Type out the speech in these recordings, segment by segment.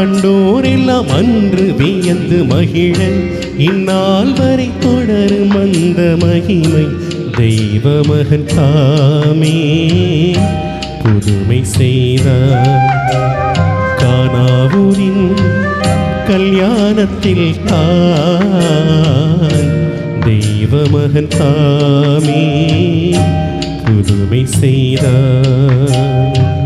கண்டோரெல்லாம் அன்று வியந்து மகிழ இந்நாள் வரை தொடரும் அந்த மகிமை தெய்வ மகன் தாமே. புதுமை செய்தார் காணாவூரின் கல்யாணத்தில் தான் தெய்வ மகன் தாமே. புதுமை செய்தார்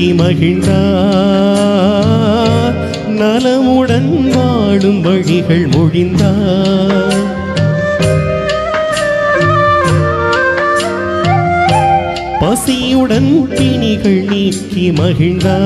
பெருகி மகிழ்ந்தார். நலமுடன் வாழும் வழிகள் மொழிந்தார். பசியுடன் பிணிகள் நீக்கி மகிழ்ந்தார்.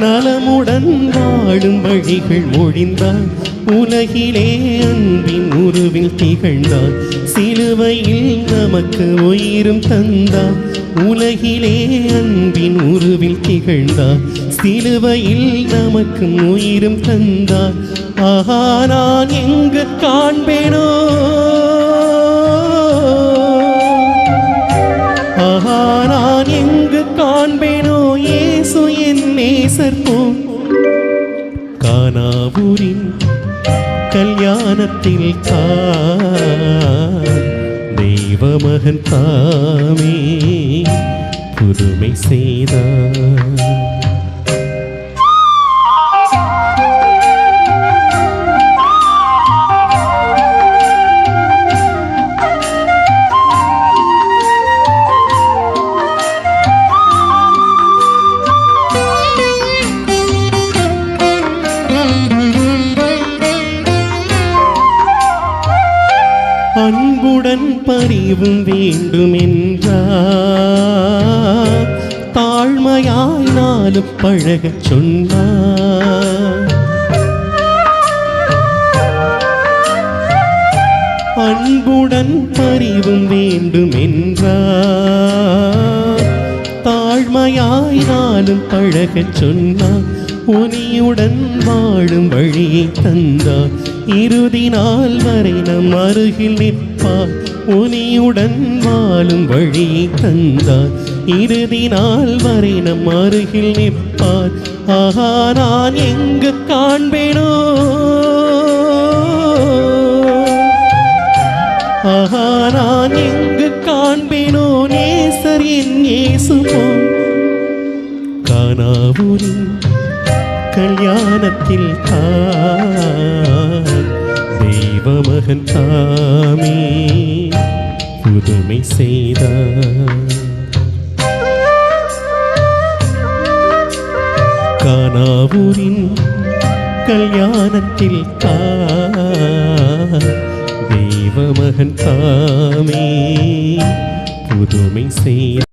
நலமுடன் வாழும் வழிகள் மொழிந்தார் உலகிலே அன்பின் உருவில் திகழ்ந்தார் சிலுவையில் நமக்கு உயிரும் தந்தார் உலகிலே அன்பின் உருவில் திகழ்ந்தார் சிலுவையில் நமக்கு உயிரும் தந்தார் ஆஹா நான் எங்கு காண்பேனோ? நேசர் போ காணாவூரின் கல்யாணத்தில் தான் தெய்வ மகன் தாமே புதுமை செய்தார் அன்புடன் பரிவும் வேண்டும் என்றார் தாழ்மையாய் நாளும் பழகச் சொன்னார். அன்புடன் பரிவும் வேண்டும் என்றார் தாழ்மையாய் நாளும் பழகச் சொன்னார். உனியுடன் வாழும் வழியை தந்தார் இறுதி நாள் வரை நம் அருகில் நிற்பார் உனியுடன் வாழும் வழியை தந்தார் இறுதி நாள் வரை நம் அருகில் நிற்பார் ஆஹா நான் எங்கு காண்பேனோ? ஆஹா நான் எங்கு காண்பேனோ? நேசர் என் இயேசுமோ காணாவூரின் கல்யாணத்தில் தான். தெய்வ மகன் தாமே புதுமை செய்தார் காணாவூரின் கல்யாணத்தில் தான். தெய்வ மகன் தாமே புதுமை செய்த